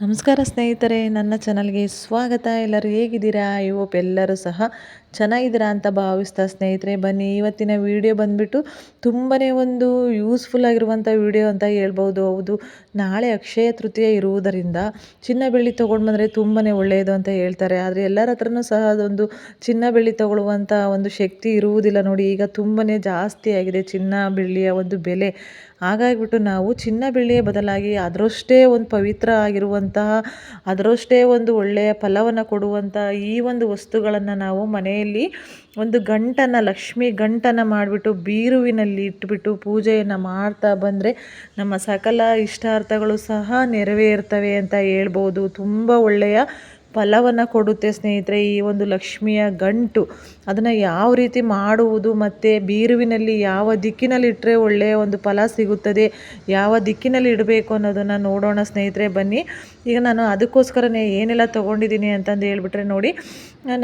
ನಮಸ್ಕಾರ ಸ್ನೇಹಿತರೆ ನನ್ನ ಚಾನಲ್ಗೆ ಸ್ವಾಗತ. ಎಲ್ಲರೂ ಹೇಗಿದ್ದೀರಾ? ಐ ಹೋಪ್ ಎಲ್ಲರೂ ಸಹ ಚೆನ್ನಾಗಿದ್ದೀರಾ ಅಂತ ಭಾವಿಸ್ತಾ ಸ್ನೇಹಿತರೆ, ಬನ್ನಿ. ಇವತ್ತಿನ ವಿಡಿಯೋ ಬಂದುಬಿಟ್ಟು ತುಂಬಾ ಒಂದು ಯೂಸ್ಫುಲ್ ಆಗಿರುವಂಥ ವಿಡಿಯೋ ಅಂತ ಹೇಳ್ಬೋದು. ಹೌದು, ನಾಳೆ ಅಕ್ಷಯ ತೃತೀಯ ಇರುವುದರಿಂದ ಚಿನ್ನ ಬೆಳ್ಳಿ ತೊಗೊಂಡು ಬಂದರೆ ತುಂಬಾ ಒಳ್ಳೆಯದು ಅಂತ ಹೇಳ್ತಾರೆ. ಆದರೆ ಎಲ್ಲರ ಹತ್ರನೂ ಸಹ ಅದೊಂದು ಚಿನ್ನ ಬೆಳ್ಳಿ ತೊಗೊಳ್ಳುವಂಥ ಒಂದು ಶಕ್ತಿ ಇರುವುದಿಲ್ಲ ನೋಡಿ. ಈಗ ತುಂಬಾ ಜಾಸ್ತಿ ಆಗಿದೆ ಚಿನ್ನ ಬೆಳ್ಳಿಯ ಒಂದು ಬೆಲೆ. ಹಾಗಾಗಿಬಿಟ್ಟು ನಾವು ಚಿನ್ನ ಬೆಳ್ಳಿಯ ಬದಲಾಗಿ ಅದರಷ್ಟೇ ಒಂದು ಪವಿತ್ರ ಆಗಿರುವಂತಹ, ಅದರಷ್ಟೇ ಒಂದು ಒಳ್ಳೆಯ ಫಲವನ್ನು ಕೊಡುವಂಥ ಈ ಒಂದು ವಸ್ತುಗಳನ್ನು ನಾವು ಮನೆಯಲ್ಲಿ ಒಂದು ಗಂಟನ್ನು ಲಕ್ಷ್ಮಿ ಗಂಟನ್ನು ಮಾಡಿಬಿಟ್ಟು ಬೀರುವಿನಲ್ಲಿ ಇಟ್ಬಿಟ್ಟು ಪೂಜೆಯನ್ನು ಮಾಡ್ತಾ ಬಂದರೆ ನಮ್ಮ ಸಕಲ ಇಷ್ಟಾರ್ಥಗಳು ಸಹ ನೆರವೇರ್ತವೆ ಅಂತ ಹೇಳ್ಬೋದು. ತುಂಬ ಒಳ್ಳೆಯ ಫಲವನ್ನು ಕೊಡುತ್ತೆ ಸ್ನೇಹಿತರೆ ಈ ಒಂದು ಲಕ್ಷ್ಮಿಯ ಗಂಟು. ಅದನ್ನು ಯಾವ ರೀತಿ ಮಾಡುವುದು ಮತ್ತು ಬೀರುವಿನಲ್ಲಿ ಯಾವ ದಿಕ್ಕಿನಲ್ಲಿ ಇಟ್ಟರೆ ಒಳ್ಳೆಯ ಒಂದು ಫಲ ಸಿಗುತ್ತದೆ, ಯಾವ ದಿಕ್ಕಿನಲ್ಲಿ ಇಡಬೇಕು ಅನ್ನೋದನ್ನು ನೋಡೋಣ ಸ್ನೇಹಿತರೆ ಬನ್ನಿ. ಈಗ ನಾನು ಅದಕ್ಕೋಸ್ಕರನೇ ಏನೆಲ್ಲ ತೊಗೊಂಡಿದ್ದೀನಿ ಅಂತಂದು ಹೇಳ್ಬಿಟ್ರೆ ನೋಡಿ,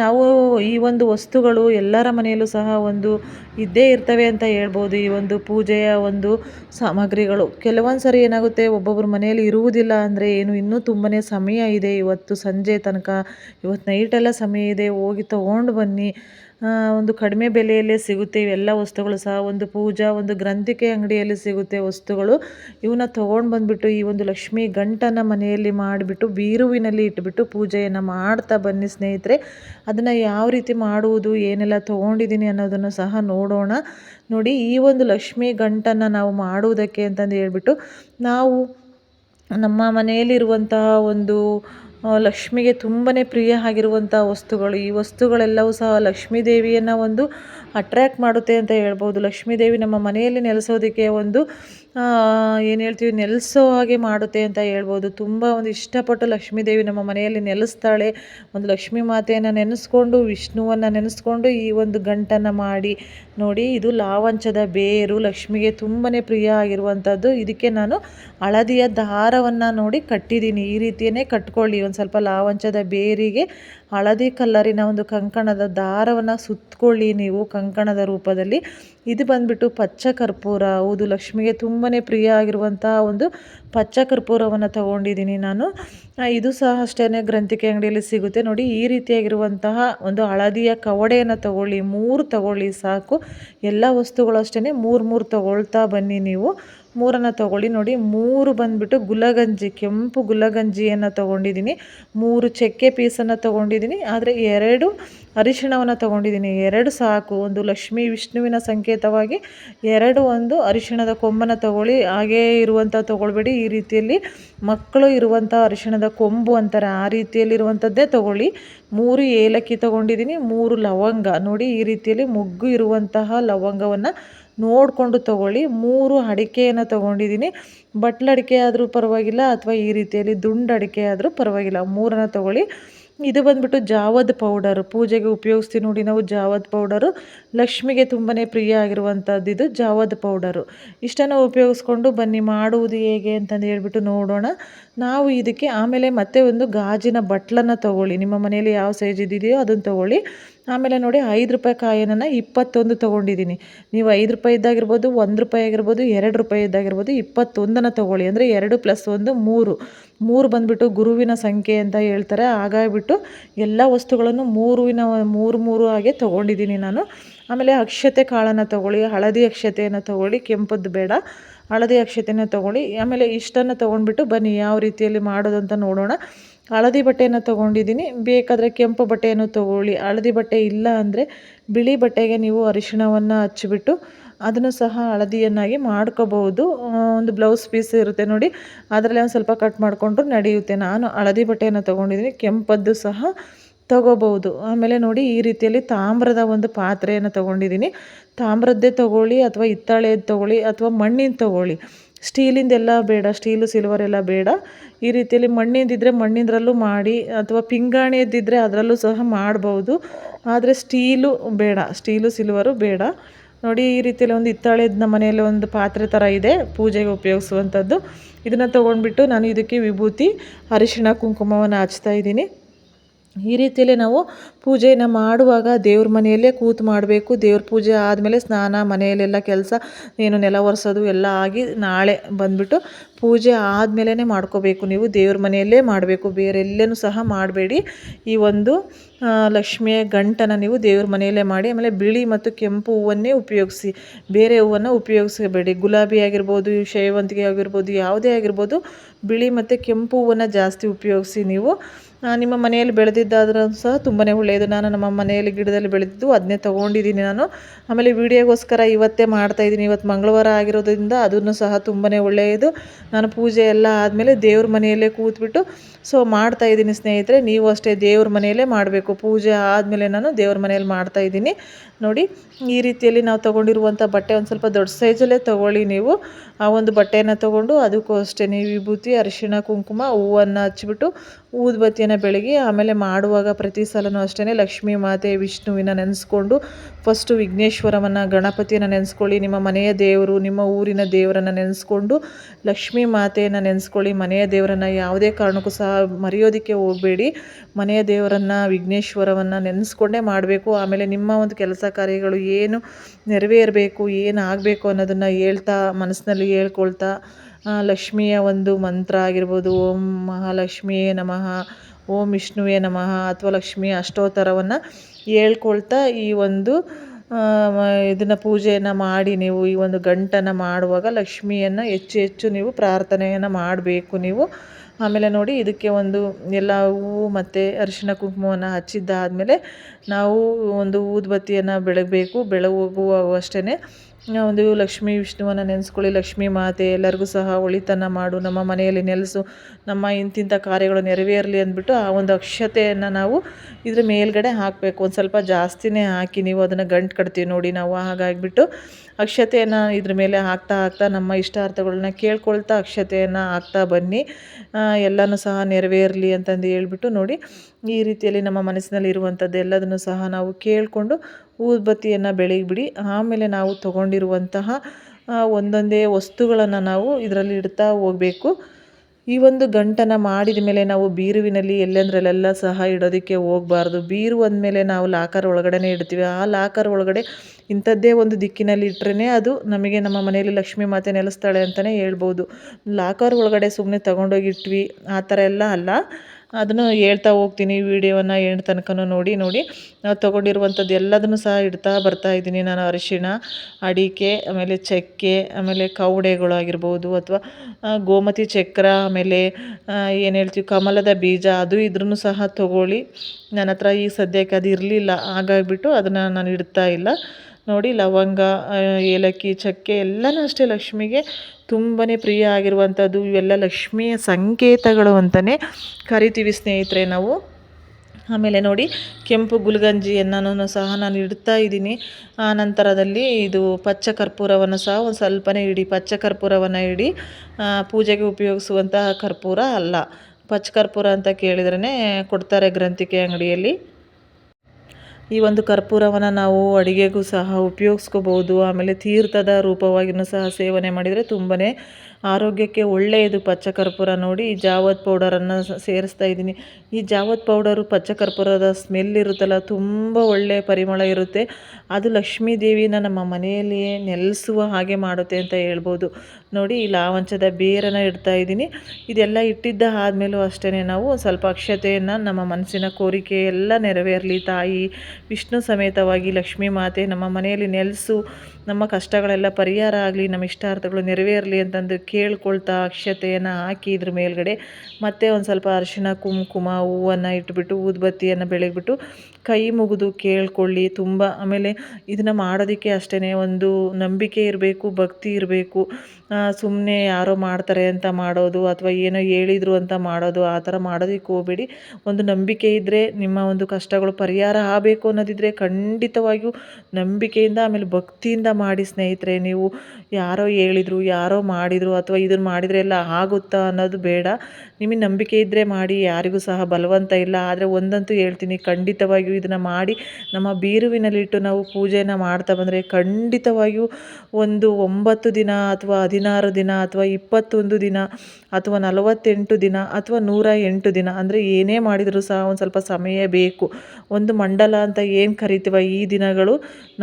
ನಾವು ಈ ಒಂದು ವಸ್ತುಗಳು ಎಲ್ಲರ ಮನೆಯಲ್ಲೂ ಸಹ ಒಂದು ಇದ್ದೇ ಇರ್ತವೆ ಅಂತ ಹೇಳ್ಬೋದು. ಈ ಒಂದು ಪೂಜೆಯ ಒಂದು ಸಾಮಗ್ರಿಗಳು. ಕೆಲವೊಂದು ಸರಿ ಏನಾಗುತ್ತೆ ಒಬ್ಬೊಬ್ಬರು ಮನೆಯಲ್ಲಿ ಇರುವುದಿಲ್ಲ ಅಂದರೆ ಏನು, ಇನ್ನೂ ತುಂಬಾ ಸಮಯ ಇದೆ. ಇವತ್ತು ಸಂಜೆ ತನಕ, ಇವತ್ತು ನೈಟೆಲ್ಲ ಸಮಯ ಇದೆ. ಹೋಗಿ ತೊಗೊಂಡು ಬನ್ನಿ. ಒಂದು ಕಡಿಮೆ ಬೆಲೆಯಲ್ಲೇ ಸಿಗುತ್ತೆ. ಇವೆಲ್ಲ ವಸ್ತುಗಳು ಸಹ ಒಂದು ಪೂಜಾ, ಒಂದು ಗ್ರಂಥಿಕೆ ಅಂಗಡಿಯಲ್ಲಿ ಸಿಗುತ್ತೆ ವಸ್ತುಗಳು. ಇವನ್ನ ತೊಗೊಂಡು ಬಂದುಬಿಟ್ಟು ಈ ಒಂದು ಲಕ್ಷ್ಮಿ ಗಂಟನ್ನು ಮನೆಯಲ್ಲಿ ಮಾಡಿಬಿಟ್ಟು ಬೀರುವಿನಲ್ಲಿ ಇಟ್ಬಿಟ್ಟು ಪೂಜೆಯನ್ನು ಮಾಡ್ತಾ ಬನ್ನಿ ಸ್ನೇಹಿತರೆ. ಅದನ್ನು ಯಾವ ರೀತಿ ಮಾಡುವುದು, ಏನೆಲ್ಲ ತೊಗೊಂಡಿದ್ದೀನಿ ಅನ್ನೋದನ್ನು ಸಹ ನೋಡೋಣ. ನೋಡಿ, ಈ ಒಂದು ಲಕ್ಷ್ಮಿ ಗಂಟನ್ನು ನಾವು ಮಾಡುವುದಕ್ಕೆ ಅಂತಂದು ಹೇಳ್ಬಿಟ್ಟು ನಾವು ನಮ್ಮ ಮನೆಯಲ್ಲಿರುವಂತಹ ಒಂದು ಲಕ್ಷ್ಮಿಗೆ ತುಂಬಾ ಪ್ರಿಯ ಆಗಿರುವಂಥ ವಸ್ತುಗಳು. ಈ ವಸ್ತುಗಳೆಲ್ಲವೂ ಸಹ ಲಕ್ಷ್ಮೀ ದೇವಿಯನ್ನು ಒಂದು ಅಟ್ರ್ಯಾಕ್ಟ್ ಮಾಡುತ್ತೆ ಅಂತ ಹೇಳ್ಬೋದು. ಲಕ್ಷ್ಮೀ ದೇವಿ ನಮ್ಮ ಮನೆಯಲ್ಲಿ ನೆಲೆಸೋದಕ್ಕೆ ಒಂದು ಏನು ಹೇಳ್ತೀವಿ, ನೆಲೆಸೋ ಹಾಗೆ ಮಾಡುತ್ತೆ ಅಂತ ಹೇಳ್ಬೋದು. ತುಂಬ ಒಂದು ಇಷ್ಟಪಟ್ಟು ಲಕ್ಷ್ಮೀ ದೇವಿ ನಮ್ಮ ಮನೆಯಲ್ಲಿ ನೆಲೆಸ್ತಾಳೆ. ಒಂದು ಲಕ್ಷ್ಮೀ ಮಾತೆಯನ್ನು ನೆನೆಸ್ಕೊಂಡು, ವಿಷ್ಣುವನ್ನು ನೆನೆಸ್ಕೊಂಡು ಈ ಒಂದು ಗಂಟನ್ನು ಮಾಡಿ, ನೋಡಿ, ಇದು ಲಾವಂಚದ ಬೇರು. ಲಕ್ಷ್ಮಿಗೆ ತುಂಬಾ ಪ್ರಿಯ ಆಗಿರುವಂಥದ್ದು ಇದಕ್ಕೆ ನಾನು ಹಳದಿಯ ದಾರವನ್ನು ನೋಡಿ ಕಟ್ಟಿದ್ದೀನಿ. ಈ ರೀತಿಯೇ ಕಟ್ಕೊಳ್ಳಿ. ಒಂದು ಸ್ವಲ್ಪ ಲಾವಂಚದ ಬೇರಿಗೆ ಹಳದಿ ಕಲ್ಲರಿನ ಒಂದು ಕಂಕಣದ ದಾರವನ್ನು ಸುತ್ತಕೊಳ್ಳಿ ನೀವು ಕಂಕಣದ ರೂಪದಲ್ಲಿ. ಇದು ಬಂದ್ಬಿಟ್ಟು ಪಚ್ಚ ಕರ್ಪೂರ. ಹೌದು, ಲಕ್ಷ್ಮಿಗೆ ತುಂಬಾ ಪ್ರಿಯ ಆಗಿರುವಂತಹ ಒಂದು ಪಚ್ಚ ಕರ್ಪೂರವನ್ನು ತಗೊಂಡಿದ್ದೀನಿ ನಾನು. ಇದು ಸಹ ಅಷ್ಟೇ ಗ್ರಂಥಿಕೆ ಅಂಗಡಿಯಲ್ಲಿ ಸಿಗುತ್ತೆ. ನೋಡಿ, ಈ ರೀತಿಯಾಗಿರುವಂತಹ ಒಂದು ಹಳದಿಯ ಕವಡೆಯನ್ನು ತಗೊಳ್ಳಿ, ಮೂರು ತಗೊಳ್ಳಿ ಸಾಕು. ಎಲ್ಲ ವಸ್ತುಗಳು ಅಷ್ಟೇ ಮೂರು ಮೂರು ತಗೊಳ್ತಾ ಬನ್ನಿ ನೀವು. ಮೂರನ್ನು ತೊಗೊಳ್ಳಿ. ನೋಡಿ, ಮೂರು ಬಂದುಬಿಟ್ಟು ಗುಲಗಂಜಿ, ಕೆಂಪು ಗುಲಗಂಜಿಯನ್ನು ತೊಗೊಂಡಿದ್ದೀನಿ. ಮೂರು ಚಕ್ಕೆ ಪೀಸನ್ನು ತೊಗೊಂಡಿದ್ದೀನಿ. ಆದರೆ ಎರಡು ಅರಿಶಿಣವನ್ನು ತೊಗೊಂಡಿದ್ದೀನಿ. ಎರಡು ಸಾಕು. ಒಂದು ಲಕ್ಷ್ಮೀ ವಿಷ್ಣುವಿನ ಸಂಕೇತವಾಗಿ ಎರಡು ಒಂದು ಅರಿಶಿಣದ ಕೊಂಬನ್ನು ತಗೊಳ್ಳಿ. ಹಾಗೇ ಇರುವಂಥ ತೊಗೊಳ್ಬೇಡಿ. ಈ ರೀತಿಯಲ್ಲಿ ಮಕ್ಕಳು ಇರುವಂಥ ಅರಿಶಿಣದ ಕೊಂಬು ಅಂತಾರೆ. ಆ ರೀತಿಯಲ್ಲಿರುವಂಥದ್ದೇ ತೊಗೊಳ್ಳಿ. ಮೂರು ಏಲಕ್ಕಿ ತೊಗೊಂಡಿದ್ದೀನಿ. ಮೂರು ಲವಂಗ. ನೋಡಿ, ಈ ರೀತಿಯಲ್ಲಿ ಮೊಗ್ಗು ಇರುವಂತಹ ಲವಂಗವನ್ನು ನೋಡಿಕೊಂಡು ತಗೊಳ್ಳಿ. ಮೂರು ಅಡಿಕೆಯನ್ನು ತೊಗೊಂಡಿದ್ದೀನಿ. ಬಟ್ಲು ಅಡಿಕೆ ಆದರೂ ಪರವಾಗಿಲ್ಲ ಅಥವಾ ಈ ರೀತಿಯಲ್ಲಿ ದುಂಡು ಅಡಿಕೆ ಆದರೂ ಪರವಾಗಿಲ್ಲ. ಮೂರನ್ನು ತೊಗೊಳ್ಳಿ. ಇದು ಬಂದ್ಬಿಟ್ಟು ಜಾವದ್ ಪೌಡರು. ಪೂಜೆಗೆ ಉಪಯೋಗಿಸ್ತೀವಿ ನೋಡಿ ನಾವು ಜಾವದ್ ಪೌಡರು. ಲಕ್ಷ್ಮಿಗೆ ತುಂಬಾ ಪ್ರಿಯ ಆಗಿರುವಂಥದ್ದು ಇದು ಜಾವದ್ ಪೌಡರು. ಇಷ್ಟನ್ನು ಉಪಯೋಗಿಸ್ಕೊಂಡು ಬನ್ನಿ. ಮಾಡುವುದು ಹೇಗೆ ಅಂತಂದು ಹೇಳ್ಬಿಟ್ಟು ನೋಡೋಣ. ನಾವು ಇದಕ್ಕೆ ಆಮೇಲೆ ಮತ್ತೆ ಒಂದು ಗಾಜಿನ ಬಟ್ಲನ್ನು ತೊಗೊಳ್ಳಿ. ನಿಮ್ಮ ಮನೆಯಲ್ಲಿ ಯಾವ ಸೈಜ್ ಇದ್ದಿದೆಯೋ ಅದನ್ನು ತೊಗೊಳ್ಳಿ. ಆಮೇಲೆ ನೋಡಿ ಐದು ರೂಪಾಯಿ ಕಾಯಿನನ್ನು ಇಪ್ಪತ್ತೊಂದು ತೊಗೊಂಡಿದ್ದೀನಿ. ನೀವು ಐದು ರೂಪಾಯಿ ಇದ್ದಾಗಿರ್ಬೋದು, ಒಂದು ರೂಪಾಯಿ ಆಗಿರ್ಬೋದು, ಎರಡು ರೂಪಾಯಿ ಇದ್ದಾಗಿರ್ಬೋದು, ಇಪ್ಪತ್ತೊಂದನ್ನು ತೊಗೊಳ್ಳಿ. ಅಂದರೆ ಎರಡು ಪ್ಲಸ್ ಒಂದು, ಮೂರು. ಮೂರು ಬಂದುಬಿಟ್ಟು ಗುರುವಿನ ಸಂಖ್ಯೆ ಅಂತ ಹೇಳ್ತಾರೆ. ಹಾಗಾಗಿಬಿಟ್ಟು ಎಲ್ಲ ವಸ್ತುಗಳನ್ನು ಮೂರುವಿನ, ಮೂರು ಮೂರು ಹಾಗೆ ತೊಗೊಂಡಿದ್ದೀನಿ ನಾನು. ಆಮೇಲೆ ಅಕ್ಷತೆ ಕಾಳನ್ನು ತೊಗೊಳ್ಳಿ, ಹಳದಿ ಅಕ್ಷತೆಯನ್ನು ತೊಗೊಳ್ಳಿ, ಕೆಂಪದ್ದು ಬೇಡ, ಹಳದಿ ಅಕ್ಷತೆಯನ್ನು ತೊಗೊಳ್ಳಿ. ಆಮೇಲೆ ಇಷ್ಟನ್ನು ತೊಗೊಂಡ್ಬಿಟ್ಟು ಬನ್ನಿ, ಯಾವ ರೀತಿಯಲ್ಲಿ ಮಾಡೋದು ಅಂತ ನೋಡೋಣ. ಹಳದಿ ಬಟ್ಟೆಯನ್ನು ತೊಗೊಂಡಿದ್ದೀನಿ. ಬೇಕಾದರೆ ಕೆಂಪು ಬಟ್ಟೆಯನ್ನು ತೊಗೊಳ್ಳಿ. ಹಳದಿ ಬಟ್ಟೆ ಇಲ್ಲ ಅಂದರೆ ಬಿಳಿ ಬಟ್ಟೆಗೆ ನೀವು ಅರಿಶಿಣವನ್ನು ಹಚ್ಚಿಬಿಟ್ಟು ಅದನ್ನು ಸಹ ಹಳದಿಯನ್ನಾಗಿ ಮಾಡ್ಕೋಬಹುದು. ಒಂದು ಬ್ಲೌಸ್ ಪೀಸ್ ಇರುತ್ತೆ ನೋಡಿ. ಅದರಲ್ಲಿ ಒಂದು ಸ್ವಲ್ಪ ಕಟ್ ಮಾಡಿಕೊಂಡ್ರು ನಡೆಯುತ್ತೆ. ನಾನು ಹಳದಿ ಬಟ್ಟೆಯನ್ನು ತೊಗೊಂಡಿದ್ದೀನಿ. ಕೆಂಪದ್ದು ಸಹ ತಗೋಬಹುದು. ಆಮೇಲೆ ನೋಡಿ ಈ ರೀತಿಯಲ್ಲಿ ತಾಮ್ರದ ಒಂದು ಪಾತ್ರೆಯನ್ನು ತೊಗೊಂಡಿದ್ದೀನಿ. ತಾಮ್ರದ್ದೇ ತೊಗೊಳ್ಳಿ ಅಥವಾ ಹಿತ್ತಾಳೆದು ತೊಗೊಳ್ಳಿ ಅಥವಾ ಮಣ್ಣಿನ ತೊಗೊಳ್ಳಿ. ಸ್ಟೀಲಿಂದೆಲ್ಲ ಬೇಡ, ಸ್ಟೀಲು, ಸಿಲ್ವರ್ ಎಲ್ಲ ಬೇಡ. ಈ ರೀತಿಯಲ್ಲಿ ಮಣ್ಣಿಂದಿದ್ದರೆ ಮಣ್ಣಿಂದರಲ್ಲೂ ಮಾಡಿ ಅಥವಾ ಪಿಂಗಾಣಿಯದ್ದಿದ್ದರೆ ಅದರಲ್ಲೂ ಸಹ ಮಾಡ್ಬೋದು. ಆದರೆ ಸ್ಟೀಲು ಬೇಡ, ಸ್ಟೀಲು, ಸಿಲ್ವರು ಬೇಡ. ನೋಡಿ, ಈ ರೀತಿಯಲ್ಲಿ ಒಂದು ಹಿತ್ತಾಳೆದು ನಮ್ಮ ಮನೆಯಲ್ಲಿ ಒಂದು ಪಾತ್ರೆ ಥರ ಇದೆ, ಪೂಜೆಗೆ ಉಪಯೋಗಿಸುವಂಥದ್ದು. ಇದನ್ನು ತೊಗೊಂಡ್ಬಿಟ್ಟು ನಾನು ಇದಕ್ಕೆ ವಿಭೂತಿ, ಅರಿಶಿಣ, ಕುಂಕುಮವನ್ನು ಹಚ್ತಾ ಇದ್ದೀನಿ. ಈ ರೀತಿಯಲ್ಲಿ ನಾವು ಪೂಜೆಯನ್ನು ಮಾಡುವಾಗ ದೇವ್ರ ಮನೆಯಲ್ಲೇ ಕೂತು ಮಾಡಬೇಕು. ದೇವ್ರ ಪೂಜೆ ಆದಮೇಲೆ ಸ್ನಾನ, ಮನೆಯಲ್ಲೆಲ್ಲ ಕೆಲಸ, ಏನು ನೆಲ ಒರೆಸೋದು ಎಲ್ಲ ಆಗಿ ನಾಳೆ ಬಂದುಬಿಟ್ಟು ಪೂಜೆ ಆದಮೇಲೆ ಮಾಡ್ಕೋಬೇಕು ನೀವು, ದೇವ್ರ ಮನೆಯಲ್ಲೇ ಮಾಡಬೇಕು ಬೇರೆ ಸಹ ಮಾಡಬೇಡಿ. ಈ ಒಂದು ಲಕ್ಷ್ಮಿಯ ಗಂಟನ್ನು ನೀವು ದೇವ್ರ ಮನೆಯಲ್ಲೇ ಮಾಡಿ, ಆಮೇಲೆ ಬಿಳಿ ಮತ್ತು ಕೆಂಪು ಹೂವನ್ನೇ ಉಪಯೋಗಿಸಿ. ಬೇರೆ ಹೂವನ್ನು ಉಪಯೋಗಿಸಬೇಡಿ. ಗುಲಾಬಿ ಆಗಿರ್ಬೋದು, ಶೇವಂತಿಗೆ ಆಗಿರ್ಬೋದು, ಯಾವುದೇ ಆಗಿರ್ಬೋದು, ಬಿಳಿ ಮತ್ತು ಕೆಂಪು ಹೂವನ್ನು ಜಾಸ್ತಿ ಉಪಯೋಗಿಸಿ ನೀವು ನಿಮ್ಮ ಮನೆಯಲ್ಲಿ ಬೆಳೆದಿದ್ದಾದ್ರೂ ಸಹ ತುಂಬಾ ಒಳ್ಳೆಯದು. ನಾನು ನಮ್ಮ ಮನೆಯಲ್ಲಿ ಗಿಡದಲ್ಲಿ ಬೆಳೆದಿದ್ದು ಅದನ್ನೇ ತೊಗೊಂಡಿದ್ದೀನಿ ನಾನು. ಆಮೇಲೆ ವಿಡಿಯೋಗೋಸ್ಕರ ಇವತ್ತೇ ಮಾಡ್ತಾಯಿದ್ದೀನಿ ಇವತ್ತು ಮಂಗಳವಾರ ಆಗಿರೋದ್ರಿಂದ ಅದನ್ನು ಸಹ ತುಂಬಾ ಒಳ್ಳೆಯದು. ನಾನು ಪೂಜೆ ಎಲ್ಲ ಆದಮೇಲೆ ದೇವ್ರ ಮನೆಯಲ್ಲೇ ಕೂತ್ಬಿಟ್ಟು ಸೊ ಮಾಡ್ತಾಯಿದ್ದೀನಿ ಸ್ನೇಹಿತರೆ, ನೀವು ಅಷ್ಟೇ ದೇವ್ರ ಮನೆಯಲ್ಲೇ ಮಾಡಬೇಕು. ಪೂಜೆ ಆದಮೇಲೆ ನಾನು ದೇವ್ರ ಮನೆಯಲ್ಲಿ ಮಾಡ್ತಾ ಇದ್ದೀನಿ. ನೋಡಿ ಈ ರೀತಿಯಲ್ಲಿ ನಾವು ತೊಗೊಂಡಿರುವಂಥ ಬಟ್ಟೆ ಒಂದು ಸ್ವಲ್ಪ ದೊಡ್ಡ ಸೈಜಲ್ಲೇ ತೊಗೊಳ್ಳಿ ನೀವು. ಆ ಒಂದು ಬಟ್ಟೆಯನ್ನು ತೊಗೊಂಡು ಅದಕ್ಕೂ ಅಷ್ಟೇ ವಿಭೂತಿ, ಅರಿಶಿಣ, ಕುಂಕುಮ ಹೂವನ್ನು ಹಚ್ಬಿಟ್ಟು ಊದುಬತ್ತಿಯನ್ನು ಬೆಳಗಿ ಆಮೇಲೆ ಮಾಡುವಾಗ ಪ್ರತಿ ಸಲನೂ ಅಷ್ಟೇ ಲಕ್ಷ್ಮೀ ಮಾತೆ, ವಿಷ್ಣುವಿನ ನೆನೆಸ್ಕೊಂಡು ಫಸ್ಟು ವಿಘ್ನೇಶ್ವರವನ್ನು, ಗಣಪತಿಯನ್ನು ನೆನೆಸ್ಕೊಳ್ಳಿ, ನಿಮ್ಮ ಮನೆಯ ದೇವರು, ನಿಮ್ಮ ಊರಿನ ದೇವರನ್ನು ನೆನೆಸ್ಕೊಂಡು ಲಕ್ಷ್ಮೀ ಮಾತೆಯನ್ನು ನೆನೆಸ್ಕೊಳ್ಳಿ. ಮನೆಯ ದೇವರನ್ನು ಯಾವುದೇ ಕಾರಣಕ್ಕೂ ಸಹ ಮರೆಯೋದಕ್ಕೆ ಹೋಗಬೇಡಿ. ಮನೆಯ ದೇವರನ್ನು, ವಿಘ್ನೇಶ್ವರವನ್ನು ನೆನೆಸ್ಕೊಂಡೇ ಮಾಡಬೇಕು. ಆಮೇಲೆ ನಿಮ್ಮ ಒಂದು ಕೆಲಸ ಕಾರ್ಯಗಳು ಏನು ನೆರವೇರಬೇಕು, ಏನು ಆಗಬೇಕು ಅನ್ನೋದನ್ನು ಹೇಳ್ತಾ, ಮನಸ್ಸಿನಲ್ಲಿ ಹೇಳ್ಕೊಳ್ತಾ ಲಕ್ಷ್ಮಿಯ ಒಂದು ಮಂತ್ರ ಆಗಿರ್ಬೋದು, ಓಂ ಮಹಾಲಕ್ಷ್ಮಿಯೇ ನಮಃ, ಓಂ ವಿಷ್ಣುವೇ ನಮಃ ಅಥವಾ ಲಕ್ಷ್ಮಿ ಅಷ್ಟೋತ್ತರವನ್ನು ಹೇಳ್ಕೊಳ್ತಾ ಈ ಒಂದು ಇದನ್ನು ಪೂಜೆಯನ್ನು ಮಾಡಿ ನೀವು ಈ ಒಂದು ಗಂಟನ್ನು ಮಾಡುವಾಗ ಲಕ್ಷ್ಮಿಯನ್ನು ಹೆಚ್ಚು ಹೆಚ್ಚು ನೀವು ಪ್ರಾರ್ಥನೆಯನ್ನು ಮಾಡಬೇಕು ನೀವು. ಆಮೇಲೆ ನೋಡಿ ಇದಕ್ಕೆ ಒಂದು ಎಲ್ಲ ಹೂವು ಮತ್ತು ಅರಿಶಿನ ಕುಂಕುಮವನ್ನು ಹಚ್ಚಿದ್ದಾದಮೇಲೆ ನಾವು ಒಂದು ಊದುಬತ್ತಿಯನ್ನು ಬೆಳಗಬೇಕು. ಬೆಳಗುವಾಗ ಅಷ್ಟೇ ಒಂದು ಲಕ್ಷ್ಮೀ ವಿಷ್ಣುವನ್ನು ನೆನೆಸ್ಕೊಳ್ಳಿ, ಲಕ್ಷ್ಮೀ ಮಾತೆ, ಎಲ್ಲರಿಗೂ ಸಹ ಒಳಿತನ್ನು ಮಾಡು, ನಮ್ಮ ಮನೆಯಲ್ಲಿ ನೆಲೆಸು, ನಮ್ಮ ಇಂತಿಂಥ ಕಾರ್ಯಗಳು ನೆರವೇರಲಿ ಅಂದ್ಬಿಟ್ಟು ಆ ಒಂದು ಅಕ್ಷತೆಯನ್ನು ನಾವು ಇದ್ರ ಮೇಲ್ಗಡೆ ಹಾಕಬೇಕು. ಒಂದು ಸ್ವಲ್ಪ ಜಾಸ್ತಿನೇ ಹಾಕಿ ನೀವು ಅದನ್ನು ಗಂಟು ಕಟ್ತೀವಿ ನೋಡಿ, ನಾವು ಹಾಗಾಗಿಬಿಟ್ಟು ಅಕ್ಷತೆಯನ್ನು ಇದ್ರ ಮೇಲೆ ಹಾಕ್ತಾ ಹಾಕ್ತಾ ನಮ್ಮ ಇಷ್ಟಾರ್ಥಗಳನ್ನ ಕೇಳ್ಕೊಳ್ತಾ ಅಕ್ಷತೆಯನ್ನು ಹಾಕ್ತಾ ಬನ್ನಿ. ಎಲ್ಲನೂ ಸಹ ನೆರವೇರಲಿ ಅಂತಂದು ಹೇಳ್ಬಿಟ್ಟು ನೋಡಿ, ಈ ರೀತಿಯಲ್ಲಿ ನಮ್ಮ ಮನಸ್ಸಿನಲ್ಲಿ ಇರುವಂಥದ್ದು ಎಲ್ಲದನ್ನು ಸಹ ನಾವು ಕೇಳಿಕೊಂಡು ಊದುಬತ್ತಿಯನ್ನು ಬೆಳಗಿಬಿಡಿ ಆಮೇಲೆ ನಾವು ತಗೊಂಡಿರುವಂತಹ ಒಂದೊಂದೇ ವಸ್ತುಗಳನ್ನು ನಾವು ಇದರಲ್ಲಿ ಇಡ್ತಾ ಹೋಗಬೇಕು. ಈ ಒಂದು ಗಂಟನ್ನು ಮಾಡಿದ ಮೇಲೆ ನಾವು ಬೀರುವಿನಲ್ಲಿ ಎಲ್ಲೆಂದ್ರಲ್ಲೆಲ್ಲ ಸಹ ಇಡೋದಕ್ಕೆ ಹೋಗಬಾರ್ದು. ಬೀರು ಅಂದಮೇಲೆ ನಾವು ಲಾಕರ್ ಒಳಗಡೆನೇ ಇಡ್ತೀವಿ. ಆ ಲಾಕರ್ ಒಳಗಡೆ ಇಂಥದ್ದೇ ಒಂದು ದಿಕ್ಕಿನಲ್ಲಿ ಇಟ್ಟರೆ ಅದು ನಮಗೆ ನಮ್ಮ ಮನೆಯಲ್ಲಿ ಲಕ್ಷ್ಮೀ ಮಾತೆ ನೆಲೆಸ್ತಾಳೆ ಅಂತಲೇ ಹೇಳ್ಬೋದು. ಲಾಕರ್ ಒಳಗಡೆ ಸುಮ್ಮನೆ ತೊಗೊಂಡೋಗಿಟ್ವಿ ಆ ಥರ ಎಲ್ಲ ಅಲ್ಲ. ಅದನ್ನು ಹೇಳ್ತಾ ಹೋಗ್ತೀನಿ ವಿಡಿಯೋನ ಏನು ತನಕನೂ ನೋಡಿ ನೋಡಿ. ನಾವು ತೊಗೊಂಡಿರುವಂಥದ್ದು ಎಲ್ಲದನ್ನು ಸಹ ಇಡ್ತಾ ಬರ್ತಾ ಇದ್ದೀನಿ ನಾನು ಅರಿಶಿಣ, ಅಡಿಕೆ, ಆಮೇಲೆ ಚಕ್ಕೆ, ಆಮೇಲೆ ಕವಡೆಗಳು ಆಗಿರ್ಬೋದು ಅಥವಾ ಗೋಮತಿ ಚಕ್ರ, ಆಮೇಲೆ ಏನು ಹೇಳ್ತೀವಿ ಕಮಲದ ಬೀಜ ಅದು ಇದ್ರೂ ಸಹ ತೊಗೊಳ್ಳಿ. ನನ್ನ ಹತ್ರ ಈಗ ಸದ್ಯಕ್ಕೆ ಅದು ಇರಲಿಲ್ಲ, ಹಾಗಾಗಿಬಿಟ್ಟು ಅದನ್ನು ನಾನು ಇಡ್ತಾ ಇಲ್ಲ. ನೋಡಿ ಲವಂಗ ಏಲಕ್ಕಿ, ಚಕ್ಕೆ ಎಲ್ಲನೂ ಅಷ್ಟೇ ಲಕ್ಷ್ಮಿಗೆ ತುಂಬಾ ಪ್ರಿಯ ಆಗಿರುವಂಥದ್ದು ಇವೆಲ್ಲ ಲಕ್ಷ್ಮಿಯ ಸಂಕೇತಗಳು ಅಂತಲೇ ಕರಿತೀವಿ ಸ್ನೇಹಿತರೆ ನಾವು. ಆಮೇಲೆ ನೋಡಿ, ಕೆಂಪು ಗುಲ್ಗಂಜಿಯನ್ನು ಸಹ ನಾನು ಇಡ್ತಾ ಇದ್ದೀನಿ. ಆ ನಂತರದಲ್ಲಿ ಇದು ಪಚ್ಚ ಕರ್ಪೂರವನ್ನು ಸಹ ಒಂದು ಸ್ವಲ್ಪನೇ ಇಡಿ, ಪಚ್ಚ ಕರ್ಪೂರವನ್ನು ಇಡಿ. ಪೂಜೆಗೆ ಉಪಯೋಗಿಸುವಂತಹ ಕರ್ಪೂರ ಅಲ್ಲ. ಪಚ್ಚ ಕರ್ಪೂರ ಅಂತ ಕೇಳಿದ್ರೇ ಕೊಡ್ತಾರೆ ಗ್ರಂಥಿಕೆ ಅಂಗಡಿಯಲ್ಲಿ. ಈ ಒಂದು ಕರ್ಪೂರವನ್ನು ನಾವು ಅಡುಗೆಗೂ ಸಹ ಉಪಯೋಗಿಸ್ಕೋಬೋದು ಆಮೇಲೆ ತೀರ್ಥದ ರೂಪವಾಗಿಯೂ ಸಹ ಸೇವನೆ ಮಾಡಿದರೆ ತುಂಬನೇ ಆರೋಗ್ಯಕ್ಕೆ ಒಳ್ಳೆಯದು ಪಚ್ಚ ಕರ್ಪೂರ ನೋಡಿ. ಈ ಜಾವತ್ ಪೌಡರನ್ನು ಸೇರಿಸ್ತಾ ಇದ್ದೀನಿ. ಈ ಜಾವತ್ ಪೌಡರು, ಪಚ್ಚ ಕರ್ಪೂರದ ಸ್ಮೆಲ್ ಇರುತ್ತಲ್ಲ, ತುಂಬ ಒಳ್ಳೆಯ ಪರಿಮಳ ಇರುತ್ತೆ. ಅದು ಲಕ್ಷ್ಮೀ ದೇವಿನ ನಮ್ಮ ಮನೆಯಲ್ಲಿಯೇ ನೆಲೆಸುವ ಹಾಗೆ ಮಾಡುತ್ತೆ ಅಂತ ಹೇಳ್ಬೋದು. ನೋಡಿ ಈ ಲಾವಂಚದ ಬೇರನ್ನು ಇಡ್ತಾ ಇದ್ದೀನಿ. ಇದೆಲ್ಲ ಇಟ್ಟಿದ್ದ ಆದಮೇಲೂ ಅಷ್ಟೇ ನಾವು ಸ್ವಲ್ಪ ಅಕ್ಷತೆಯನ್ನು ನಮ್ಮ ಮನಸ್ಸಿನ ಕೋರಿಕೆ ಎಲ್ಲ ನೆರವೇರಲಿ. ತಾಯಿ ವಿಷ್ಣು ಸಮೇತವಾಗಿ ಲಕ್ಷ್ಮೀ ಮಾತೆ ನಮ್ಮ ಮನೆಯಲ್ಲಿ ನೆಲೆಸು, ನಮ್ಮ ಕಷ್ಟಗಳೆಲ್ಲ ಪರಿಹಾರ ಆಗಲಿ, ನಮ್ಮ ಇಷ್ಟಾರ್ಥಗಳು ನೆರವೇರಲಿ ಅಂತಂದು ಕೇಳ್ಕೊಳ್ತಾ ಅಕ್ಷತೆಯನ್ನು ಹಾಕಿ ಇದ್ರ ಮೇಲ್ಗಡೆ ಮತ್ತೆ ಒಂದು ಸ್ವಲ್ಪ ಅರಿಶಿಣ, ಕುಂಕುಮ, ಹೂವನ್ನು ಇಟ್ಬಿಟ್ಟು, ಊದ್ಬತ್ತಿಯನ್ನು ಬೆಳಗ್ಬಿಟ್ಟು ಕೈ ಮುಗಿದು ಕೇಳಿಕೊಳ್ಳಿ, ತುಂಬ ಆಮೇಲೆ ಇದನ್ನು ಮಾಡೋದಕ್ಕೆ ಅಷ್ಟೇ ಒಂದು ನಂಬಿಕೆ ಇರಬೇಕು, ಭಕ್ತಿ ಇರಬೇಕು. ಸುಮ್ಮನೆ ಯಾರೋ ಮಾಡ್ತಾರೆ ಅಂತ ಮಾಡೋದು ಅಥವಾ ಏನೋ ಹೇಳಿದರು ಅಂತ ಮಾಡೋದು, ಆ ಥರ ಮಾಡೋದಕ್ಕೆ ಹೋಗಬೇಡಿ. ಒಂದು ನಂಬಿಕೆ ಇದ್ದರೆ ನಿಮ್ಮ ಒಂದು ಕಷ್ಟಗಳು ಪರಿಹಾರ ಆಗಬೇಕು ಅನ್ನೋದಿದ್ದರೆ ಖಂಡಿತವಾಗಿಯೂ ನಂಬಿಕೆಯಿಂದ, ಆಮೇಲೆ ಭಕ್ತಿಯಿಂದ ಮಾಡಿ ಸ್ನೇಹಿತರೆ, ನೀವು ಯಾರೋ ಹೇಳಿದರು, ಯಾರೋ ಮಾಡಿದರು ಅಥವಾ ಇದನ್ನು ಮಾಡಿದರೆ ಎಲ್ಲ ಆಗುತ್ತಾ ಅನ್ನೋದು ಬೇಡ. ನಿಮಗೆ ನಂಬಿಕೆ ಇದ್ದರೆ ಮಾಡಿ, ಯಾರಿಗೂ ಸಹ ಬಲವಂತ ಇಲ್ಲ. ಆದರೆ ಒಂದಂತೂ ಹೇಳ್ತೀನಿ, ಖಂಡಿತವಾಗಿಯೂ ಇದನ್ನು ಮಾಡಿ, ನಮ್ಮ ಬೀರುವಿನಲ್ಲಿಟ್ಟು ನಾವು ಪೂಜೆನ ಮಾಡ್ತಾ ಬಂದರೆ ಖಂಡಿತವಾಗಿಯೂ ಒಂದು ಒಂಬತ್ತು ದಿನ ಅಥವಾ ಹದಿನಾರು ದಿನ ಅಥವಾ ಇಪ್ಪತ್ತೊಂದು ದಿನ ಅಥವಾ ನಲವತ್ತೆಂಟು ದಿನ ಅಥವಾ ನೂರ ಎಂಟು ದಿನ, ಅಂದರೆ ಏನೇ ಮಾಡಿದರೂ ಸಹ ಒಂದು ಸ್ವಲ್ಪ ಸಮಯ ಬೇಕು. ಒಂದು ಮಂಡಲ ಅಂತ ಏನು ಕರಿತೀವ, ಈ ದಿನಗಳು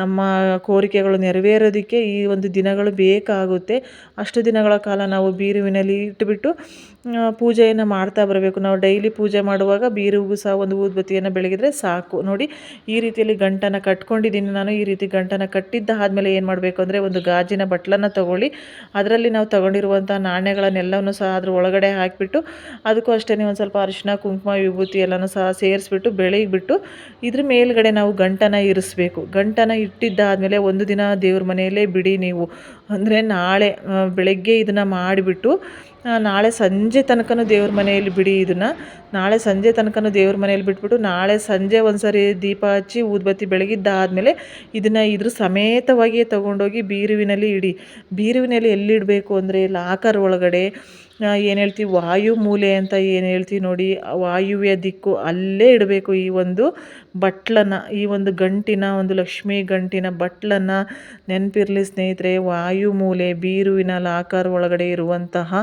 ನಮ್ಮ ಕೋರಿಕೆಗಳು ನೆರವೇರೋದಕ್ಕೆ ಈ ಒಂದು ದಿನಗಳು ಬೇಕಾಗುತ್ತೆ. ಅಷ್ಟು ದಿನಗಳ ಕಾಲ ನಾವು ಬೀರುವಿನಲ್ಲಿ ಇಟ್ಟುಬಿಟ್ಟು ಪೂಜೆಯನ್ನು ಮಾಡ್ತಾ ಬರಬೇಕು. ನಾವು ಡೈಲಿ ಪೂಜೆ ಮಾಡುವಾಗ ಬೀರಿಗೂ ಸಹ ಒಂದು ಊದ್ಬತ್ತಿಯನ್ನು ಬೆಳಗಿದ್ರೆ ಸಾಕು. ನೋಡಿ, ಈ ರೀತಿಯಲ್ಲಿ ಗಂಟನ್ನು ಕಟ್ಕೊಂಡಿದ್ದೀನಿ ನಾನು. ಈ ರೀತಿ ಗಂಟನ್ನು ಕಟ್ಟಿದ್ದ ಆದಮೇಲೆ ಏನು ಮಾಡಬೇಕು ಅಂದರೆ ಒಂದು ಗಾಜಿನ ಬಟ್ಲನ್ನು ತಗೊಳ್ಳಿ. ಅದರಲ್ಲಿ ನಾವು ತಗೊಂಡಿರುವಂಥ ನಾಣ್ಯಗಳನ್ನೆಲ್ಲವನ್ನು ಸಹ ಅದ್ರ ಒಳಗಡೆ ಹಾಕಿಬಿಟ್ಟು, ಅದಕ್ಕೂ ಅಷ್ಟೇ ಒಂದು ಸ್ವಲ್ಪ ಅರಿಶಿನ ಕುಂಕುಮ, ವಿಭೂತಿ ಎಲ್ಲನೂ ಸಹ ಸೇರಿಸ್ಬಿಟ್ಟು ಬೆಳಗ್ಬಿಟ್ಟು ಇದ್ರ ಮೇಲ್ಗಡೆ ನಾವು ಗಂಟನ ಇರಿಸ್ಬೇಕು. ಗಂಟನ ಇಟ್ಟಿದ್ದಾದಮೇಲೆ ಒಂದು ದಿನ ದೇವ್ರ ಮನೆಯಲ್ಲೇ ಬಿಡಿ ನೀವು. ಅಂದರೆ ನಾಳೆ ಬೆಳಗ್ಗೆ ಇದನ್ನು ಮಾಡಿಬಿಟ್ಟು ನಾಳೆ ಸಂಜೆ ತನಕನೂ ದೇವ್ರ ಮನೆಯಲ್ಲಿ ಬಿಡಿ ಇದನ್ನು. ನಾಳೆ ಸಂಜೆ ತನಕನೂ ದೇವ್ರ ಮನೆಯಲ್ಲಿ ಬಿಟ್ಬಿಟ್ಟು ನಾಳೆ ಸಂಜೆ ಒಂದ್ಸರಿ ದೀಪ ಹಚ್ಚಿ ಊದ್ಬತ್ತಿ ಬೆಳಗಿದ್ದಾದಮೇಲೆ ಇದನ್ನು ಇದ್ರ ಸಮೇತವಾಗಿಯೇ ತೊಗೊಂಡೋಗಿ ಬೀರುವಿನಲ್ಲಿ ಇಡಿ. ಬೀರುವಿನಲ್ಲಿ ಎಲ್ಲಿಡಬೇಕು ಅಂದರೆ ಲಾಕರ್ ಒಳಗಡೆ ಏನು ಹೇಳ್ತೀವಿ ವಾಯು ಮೂಲೆ ಅಂತ ಏನು ಹೇಳ್ತೀವಿ ನೋಡಿ ವಾಯುವ್ಯ ದಿಕ್ಕು ಅಲ್ಲೇ ಇಡಬೇಕು ಈ ಒಂದು ಬಟ್ಲನ್ನು, ಈ ಒಂದು ಗಂಟಿನ, ಒಂದು ಲಕ್ಷ್ಮೀ ಗಂಟಿನ ಬಟ್ಲನ್ನು ನೆನಪಿರಲಿ ಸ್ನೇಹಿತರೆ, ವಾಯುಮೂಲೆ ಬೀರುವಿನ ಲಾಕರ್ ಒಳಗಡೆ ಇರುವಂತಹ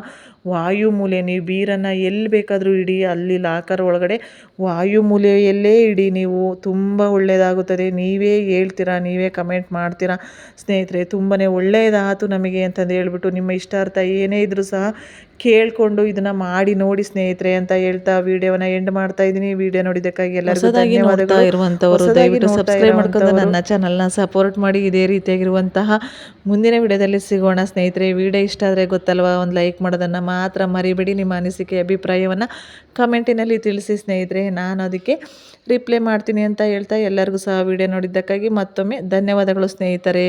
ವಾಯುಮೂಲೆ. ನೀವು ಬೀರನ್ನು ಎಲ್ಲಿ ಬೇಕಾದರೂ ಇಡಿ, ಅಲ್ಲಿ ಲಾಕರ್ ಒಳಗಡೆ. ವಾಯು ಮೂಲೆಯಲ್ಲೇ ಇಡಿ ನೀವು, ತುಂಬ ಒಳ್ಳೆಯದಾಗುತ್ತದೆ ನೀವೇ ಹೇಳ್ತೀರಾ, ನೀವೇ ಕಮೆಂಟ್ ಮಾಡ್ತೀರಾ? ಸ್ನೇಹಿತರೆ ತುಂಬಾ ಒಳ್ಳೆಯದಾಯಿತು ನಮಗೆ ಅಂತಂದು ಹೇಳ್ಬಿಟ್ಟು, ನಿಮ್ಮ ಇಷ್ಟಾರ್ಥ ಏನೇ ಇದ್ದರೂ ಸಹ ಕೇಳಿಕೊಂಡು ಇದನ್ನು ಮಾಡಿ ನೋಡಿ ಸ್ನೇಹಿತರೆ ಅಂತ ಹೇಳ್ತಾ ವಿಡಿಯೋನ ಎಂಡ್ ಮಾಡ್ತಾ ಇದ್ದೀನಿ. ವಿಡಿಯೋ ನೋಡಿದ್ದಕ್ಕಾಗಿ ಎಲ್ಲರಿಗೂ ಧನ್ಯವಾದಗಳು ಇರುವಂಥವರು ದಯವಿಟ್ಟು ಸಬ್ಸ್ಕ್ರೈಬ್ ಮಾಡ್ಕೊಂಡು ನನ್ನ ಚಾನಲ್ನ ಸಪೋರ್ಟ್ ಮಾಡಿ ಇದೇ ರೀತಿಯಾಗಿರುವಂತಹ ಮುಂದಿನ ವಿಡಿಯೋದಲ್ಲಿ ಸಿಗೋಣ ಸ್ನೇಹಿತರೆ. ವಿಡಿಯೋ ಇಷ್ಟ ಆದರೆ ಗೊತ್ತಲ್ವಾ? ಒಂದು ಲೈಕ್ ಮಾಡೋದನ್ನು ಮಾತ್ರ ಮರಿಬೇಡಿ. ನಿಮ್ಮ ಅನಿಸಿಕೆ ಅಭಿಪ್ರಾಯವನ್ನು ಕಮೆಂಟಿನಲ್ಲಿ ತಿಳಿಸಿ ಸ್ನೇಹಿತರೆ. ನಾನು ಅದಕ್ಕೆ ರಿಪ್ಲೈ ಮಾಡ್ತೀನಿ ಅಂತ ಹೇಳ್ತಾ ಎಲ್ಲರಿಗೂ ಸಹ ವಿಡಿಯೋ ನೋಡಿದ್ದಕ್ಕಾಗಿ ಮತ್ತೊಮ್ಮೆ ಧನ್ಯವಾದಗಳು ಸ್ನೇಹಿತರೆ.